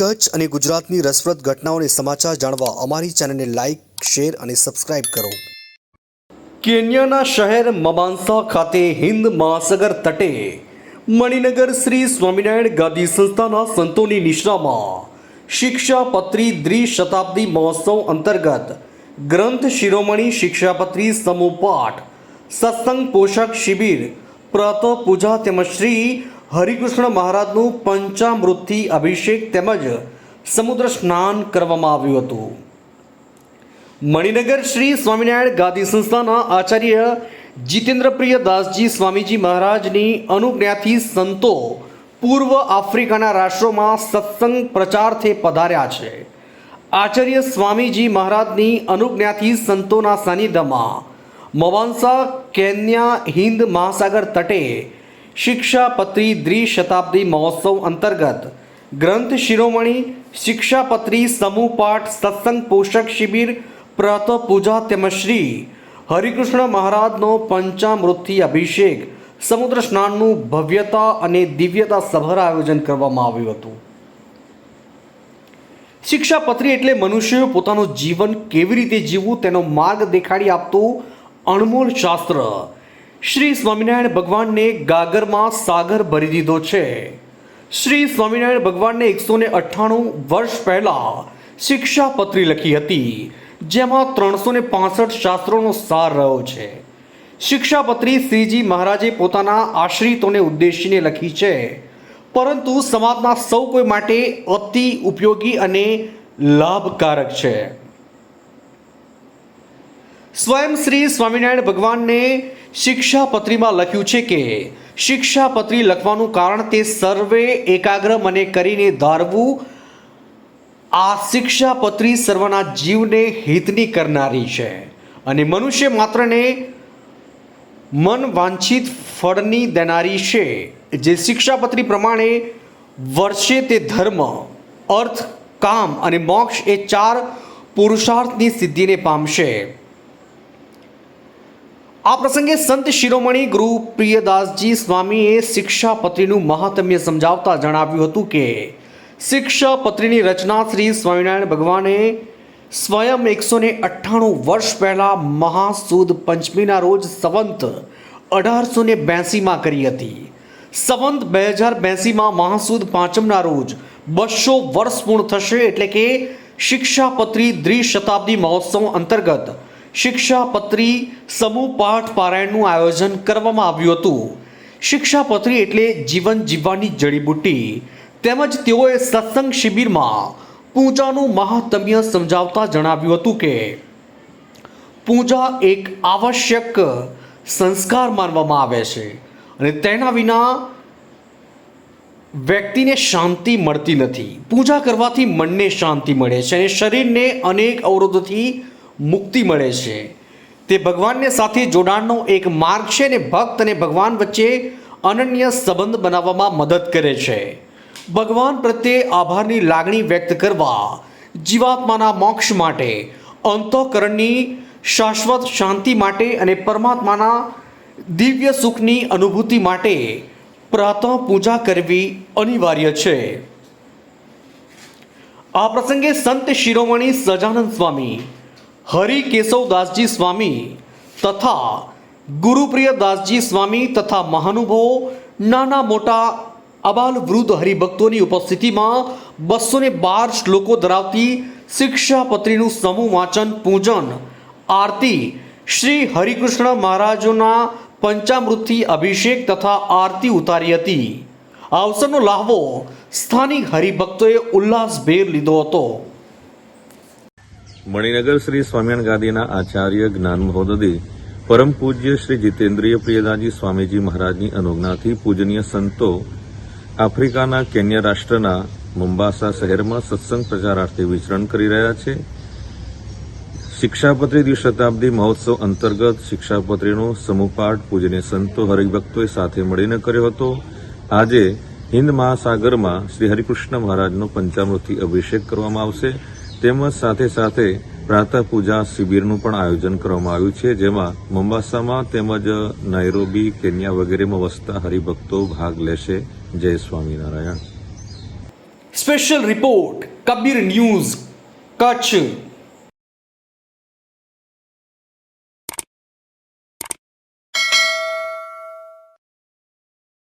કચ્છ અને ગુજરાતની રસપ્રદ ઘટનાઓને સમાચાર જાણવા અમારી ચેનલને લાઇક શેર અને સબસ્ક્રાઇબ કરો. કેન્યાના શહેર મમાન્સા ખાતે હિન્દ મહાસાગર તટે મણિનગર શ્રી સ્વામિનારાયણ ગાદી સંસ્થાના સંતોની નિશ્રામાં શિક્ષાપત્રી દ્વિશતાબ્દી મહોત્સવ અંતર્ગત ગ્રંથ શિરોમણી શિક્ષાપત્રી સમૂહ પાઠ, સત્સંગ પોષક શિબિર, પ્રાતઃ પૂજા તેમજ શ્રી હરિકૃષ્ણ મહારાજનું પંચામૃતથી અભિષેક તેમજ સમુદ્ર સ્નાન કરવામાં આવ્યું હતું. મણિનગર શ્રી સ્વામિનારાયણ ગાદી સંસ્થાના આચાર્ય જીતેન્દ્રપ્રિય દાસજી સ્વામીજી મહારાજની અનુજ્ઞાથી સંતો પૂર્વ આફ્રિકાના રાષ્ટ્રોમાં સત્સંગ પ્રચારથી પધાર્યા છે. આચાર્ય સ્વામીજી મહારાજની અનુજ્ઞાથી સંતોના સાનિધ્યમાં મવાંસા, કેન્યા હિન્દ મહાસાગર તટે શિક્ષાપત્રી દ્વિશતાબ્દી મહોત્સવ અંતર્ગત ગ્રંથ શિરોમણી શિક્ષાપત્રી સમૂહ પાઠ સત્સંગ પોષક શિબિર પ્રત પૂજા તેમજ શ્રી હરિકૃષ્ણ મહારાજનો પંચામૃતથી અભિષેક, સમુદ્ર સ્નાનનું ભવ્યતા અને દિવ્યતા સભર આયોજન કરવામાં આવ્યું હતું. શિક્ષાપત્રી એટલે મનુષ્યો પોતાનું જીવન કેવી રીતે જીવવું તેનો માર્ગ દેખાડી આપતું અણમોલ શાસ્ત્ર. શ્રી સ્વામિનારાયણ ભગવાનને ગાગરમાં સાગર ભરી દીધો છે. શ્રી સ્વામિનારાયણ ભગવાનને એકસો ને અઠ્ઠાણું વર્ષ પહેલા શિક્ષાપત્રી લખી હતી, જેમાં ત્રણસો ને પાસઠ શાસ્ત્રોનો સાર રહ્યો છે. શિક્ષાપત્રી શ્રીજી મહારાજે પોતાના આશ્રિતોને ઉદ્દેશીને લખી છે, પરંતુ સમાજના સૌ કોઈ માટે અતિ ઉપયોગી અને લાભકારક છે. સ્વયં શ્રી સ્વામિનારાયણ ભગવાનને શિક્ષાપત્રીમાં લખ્યું છે કે શિક્ષાપત્રી લખવાનું કારણ તે સર્વે એકાગ્ર મને કરીને ધારવું. આ શિક્ષાપત્રી સર્વના જીવને હિતની કરનારી છે. અને મનુષ્ય માત્રને મન વાંછિત ફળની દેનારી છે. જે શિક્ષાપત્રી પ્રમાણે વર્ષે તે ધર્મ, અર્થ, કામ અને મોક્ષ એ ચાર પુરુષાર્થની સિદ્ધિને પામશે. આ પ્રસંગે સંત શિરોમણી ગુરુ પ્રિયદાસજી સ્વામીએ શિક્ષાપત્રીનું મહાત્મ્ય સમજાવતા જણાવ્યું હતું કે શિક્ષાપત્રીની રચના શ્રી સ્વામિનારાયણ ભગવાને સ્વયં એકસો ને અઠ્ઠાણું વર્ષ પહેલાં મહાસુદ પંચમીના રોજ સંવંત અઢારસો ને બેસીમાં કરી હતી. સંવંત બે હજાર બેસીમાં મહાસુદ પાંચમના રોજ બસો વર્ષ પૂર્ણ થશે એટલે કે શિક્ષાપત્રી દ્વિશતાબ્દી મહોત્સવ અંતર્ગત શિક્ષાપત્રી સમૂહ પાઠ પારાયણનું આયોજન કરવામાં આવ્યું હતું. શિક્ષાપત્રી એટલે જીવન જીવવાની જડીબુટ્ટી. તેમજ તેઓએ સત્સંગ શિબિરમાં પૂજાનું મહાત્મ્ય સમજાવતા જણાવ્યું હતું કે, પૂજા એક આવશ્યક સંસ્કાર માનવામાં આવે છે અને તેના વિના વ્યક્તિને શાંતિ મળતી નથી. પૂજા કરવાથી મનને શાંતિ મળે છે અને શરીરને અનેક અવરોધોથી મુક્તિ મળે છે. તે ભગવાનને સાથે જોડાણનો એક માર્ગ છે અને ભક્ત અને ભગવાન વચ્ચે અનન્ય સંબંધ બનાવવામાં મદદ કરે છે. ભગવાન પ્રત્યે આભારની લાગણી વ્યક્ત કરવા, જીવાત્માના મોક્ષ માટે, અંતઃકરણની શાશ્વત શાંતિ માટે અને પરમાત્માના દિવ્ય સુખની અનુભૂતિ માટે પ્રાતઃ પૂજા કરવી અનિવાર્ય છે. આ પ્રસંગે સંત શિરોમણી સજાનંદ સ્વામી હરિ કેશવદાસજી સ્વામી તથા ગુરુપ્રિય દાસજી સ્વામી તથા મહાનુભાવો, નાના મોટા અબાલ વૃદ્ધ હરિભક્તોની ઉપસ્થિતિમાં બસો ને બાર શ્લોકો ધરાવતી શિક્ષાપત્રીનું સમૂહ વાંચન, પૂજન, આરતી, શ્રી હરિકૃષ્ણ મહારાજોના પંચામૃતથી અભિષેક તથા આરતી ઉતારી હતી. આ અવસરનો લાહવો સ્થાનિક હરિભક્તોએ ઉલ્લાસભેર લીધો હતો. મણિનગર શ્રી સ્વામિનારાયણ ગાદીના આચાર્ય જ્ઞાન મહોદય પરમ પૂજ્ય શ્રી જીતેન્દ્રિય પ્રિયદાજી સ્વામીજી મહારાજની અનુજ્ઞાથી પૂજનીય સંતો આફ્રિકાના કેન્યા રાષ્ટ્રના મુંબાસા શહેરમાં સત્સંગ પ્રચારાર્થે વિચરણ કરી રહ્યા છે. શિક્ષાપત્રી દ્વિશતાબ્દી મહોત્સવ અંતર્ગત શિક્ષાપત્રીનો સમૂહપાઠ પૂજનીય સંતો હરિભક્તોએ સાથે મળીને કર્યો હતો. આજે હિન્દ મહાસાગરમાં શ્રી હરિકૃષ્ણ મહારાજનો પંચામૃતિ અભિષેક કરવામાં આવશે. તેમજ સાથે સાથે પ્રાતઃ પૂજા શિબિરનું પણ આયોજન કરવામાં આવ્યું છે, જેમાં મોમ્બાસામાં તેમજ નાયરોબી કેન્યા વગેરેમાં વસતા હરિભક્તો ભાગ લેશે. જય Swaminarayan. Special report Kabir news Kutch